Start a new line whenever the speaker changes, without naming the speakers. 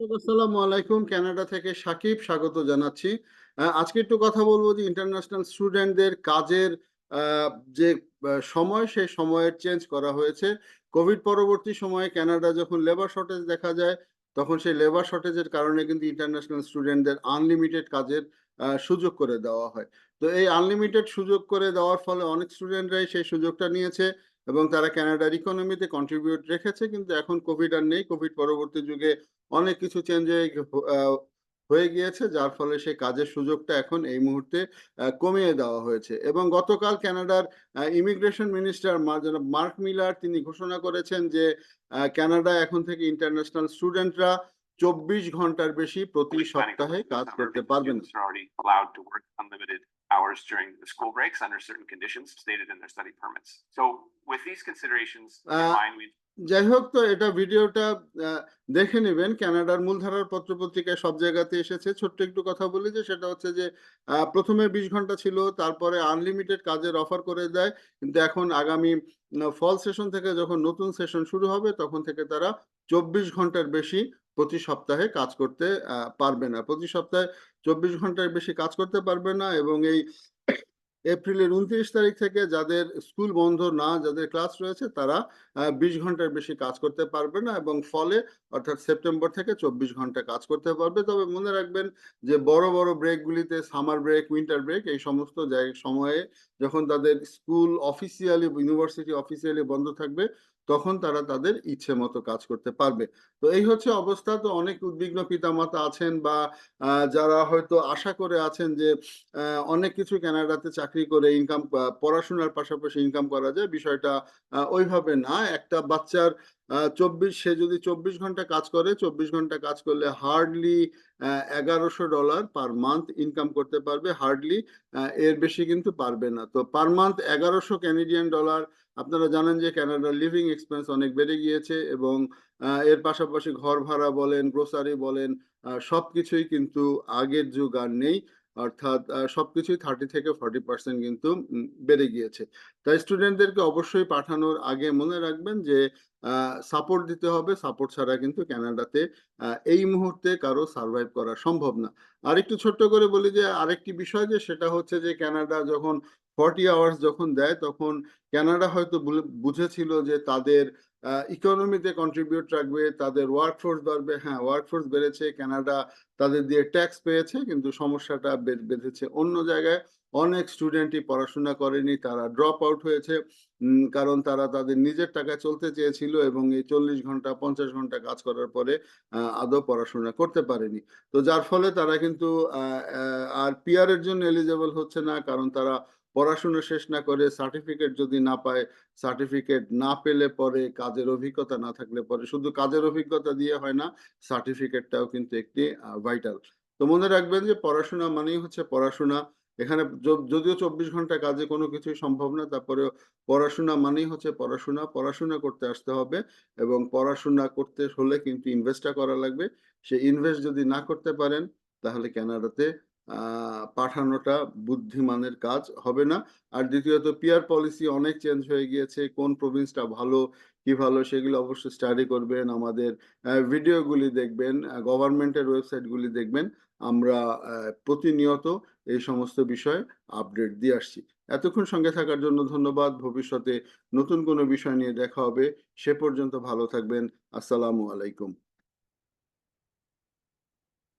আসসালামু আলাইকুম কানাডা থেকে সাকিব স্বাগত জানাচ্ছি। আজকে একটু কথা বলব যে ইন্টারন্যাশনাল স্টুডেন্টদের কাজের যে সময়, সেই সময়ের চেঞ্জ করা হয়েছে। কোভিড পরবর্তী সময়ে কানাডা যখন লেবার শর্টেজ দেখা যায়, তখন সেই লেবার শর্টেজের কারণে কিন্তু ইন্টারন্যাশনাল স্টুডেন্টদের আনলিমিটেড কাজের সুযোগ করে দেওয়া হয়। তো এই আনলিমিটেড সুযোগ করে দেওয়ার ফলে অনেক স্টুডেন্টরাই সেই সুযোগটা নিয়েছে। এবং তারা কানাডার ইকোনমিতে কন্ট্রিবিউট রেখেছে কিন্তু এখন কোভিড আর নেই। কোভিড পরবর্তী যুগে অনেক কিছু চেঞ্জ হয়ে হয়ে গিয়েছে যার ফলে সেই কাজের সুযোগটা এখন এই মুহূর্তে কমিয়ে দেওয়া হয়েছে। এবং গতকাল কানাডার ইমিগ্রেশন মিনিস্টার মার্ক মিলার তিনি ঘোষণা করেছেন যে কানাডা এখন থেকে ইন্টারন্যাশনাল স্টুডেন্টরা চব্বিশ ঘণ্টার বেশি প্রতি সপ্তাহে কাজ করতে পারবেন।
Hours during the school breaks under certain conditions stated in their study permits. So with these considerations in
Uh,
mind, we
যাই হোক তো এটা ভিডিওটা দেখে নেবেন। কানাডার মূলধারার পত্রপত্রিকায় সব জায়গাতে এসেছে। ছোট্ট একটু কথা বলি যে সেটা হচ্ছে যে প্রথমে বিশ ঘণ্টা ছিল তারপরে আনলিমিটেড কাজের অফার করে দেয়। কিন্তু এখন আগামী ফল সেশন থেকে যখন নতুন সেশন শুরু হবে তখন থেকে তারা চব্বিশ ঘণ্টার বেশি প্রতি সপ্তাহে কাজ করতে আহ, পারবে না। প্রতি সপ্তাহে চব্বিশ ঘণ্টার বেশি কাজ করতে পারবে না এবং এই এপ্রিলের উনত্রিশ তারিখ থেকে যাদের স্কুল বন্ধ না, যাদের ক্লাস রয়েছে, তারা বিশ ঘণ্টার বেশি কাজ করতে পারবে না এবং ফলে, অর্থাৎ সেপ্টেম্বর থেকে চব্বিশ ঘণ্টা কাজ করতে পারবে। তবে মনে রাখবেন যে বড় বড় ব্রেকগুলিতে সামার ব্রেক উইন্টার ব্রেক এই সমস্ত সময়ে যখন তাদের স্কুল অফিসিয়ালি ইউনিভার্সিটি অফিসিয়ালি বন্ধ থাকবে, তখন তারা তাদের ইচ্ছে মতো কাজ করতে পারবে। তো এই হচ্ছে অবস্থা। তো অনেক উদ্বিগ্ন পিতামাতা আছেন বা যারা হয়তো আশা করে আছেন যে অনেক কিছু ক্যানাডাতে চাকরি করে ইনকাম পড়াশোনার পাশাপাশি ইনকাম করা যায়, বিষয়টা ওইভাবে না। একটা বাচ্চার চব্বিশ, সে যদি চব্বিশ ঘণ্টা কাজ করে, চব্বিশ ঘণ্টা কাজ করলে হার্ডলি এগারোশো ডলার পার মান্থ ইনকাম করতে পারবে। হার্ডলি এর বেশি কিন্তু পারবে না। তো পার মান্থ এগারোশো ক্যানাডিয়ান ডলার আপনারা জানেন যে ক্যানাডার লিভিং এক্সপেন্স অনেক বেড়ে গিয়েছে এবং এর পাশাপাশি ঘর ভাড়া বলেন গ্রোসারি বলেন আহ, সবকিছুই কিন্তু আগের যুগ আর নেই। অর্থাৎ সবকিছুই থার্টি থেকে ফর্টি পার্সেন্ট কিন্তু বেড়ে গিয়েছে। তাই স্টুডেন্টদেরকে অবশ্যই পাঠানোর আগে মনে রাখবেন যে সাপোর্ট দিতে হবে। সাপোর্ট ছাড়া কিন্তু কানাডাতে আহ, এই মুহূর্তে কারও সার্ভাইভ করা সম্ভব না। আর একটু ছোট্ট করে বলি যে আরেকটি বিষয় যে সেটা হচ্ছে যে ক্যানাডা যখন ফর্টি আওয়ার্স যখন দেয়, তখন কানাডা হয়তো বুঝেছিল যে তাদের ইকোনমিতে কন্ট্রিবিউট রাখবে, তাদের ওয়ার্কফোর্স বাড়বে হ্যাঁ ওয়ার্কফোর্স বেড়েছে, কানাডা তাদের দিয়ে ট্যাক্স পেয়েছে, কিন্তু সমস্যাটা বেঁধেছে অন্য জায়গায়। অনেক স্টুডেন্টই পড়াশোনা করেনি, তারা ড্রপ আউট হয়েছে কারণ তারা তাদের নিজের টাকায় চলতে চেয়েছিল এবং এই চল্লিশ ঘণ্টা, পঞ্চাশ ঘণ্টা কাজ করার পরে আদৌ পড়াশোনা করতে পারেনি। তো যার ফলে তারা কিন্তু আর পিআর এর জন্য এলিজেবল হচ্ছে না, কারণ তারা পড়াশোনা শেষ না করে সার্টিফিকেট যদি না পায় সার্টিফিকেট না পেলে পরে কাজের অভিজ্ঞতা না থাকলে পরে। শুধু কাজের অভিজ্ঞতা দিয়ে হয় না সার্টিফিকেটটাও কিন্তু একটি ভাইটাল তো মনে রাখবেন যে পড়াশোনা মানেই হচ্ছে পড়াশোনা। এখানে যদিও চব্বিশ ঘণ্টা কাজে কোনো কিছুই সম্ভব না তারপরে পড়াশোনা মানেই হচ্ছে পড়াশোনা। পড়াশোনা করতে আসতে হবে এবং পড়াশোনা করতে হলে কিন্তু ইনভেস্টটা করা লাগবে। সে ইনভেস্ট যদি না করতে পারেন, তাহলে কানাডাতে আহ পাঠানোটা বুদ্ধিমানের কাজ হবে না। আর দ্বিতীয়ত পিয়ার পলিসি অনেক চেঞ্জ হয়ে গিয়েছে। কোন প্রভিন্সটা ভালো, কি ভালো, সেগুলো অবশ্যই স্টাডি করবেন। আমাদের ভিডিওগুলি দেখবেন গভর্নমেন্টের ওয়েবসাইটগুলি দেখবেন। আমরা প্রতিনিয়ত এই সমস্ত বিষয়ে আপডেট দিয়ে আসছি। এতক্ষণ সঙ্গে থাকার জন্য ধন্যবাদ। ভবিষ্যতে নতুন কোনো বিষয় নিয়ে দেখা হবে। সে পর্যন্ত ভালো থাকবেন। আসসালামু আলাইকুম।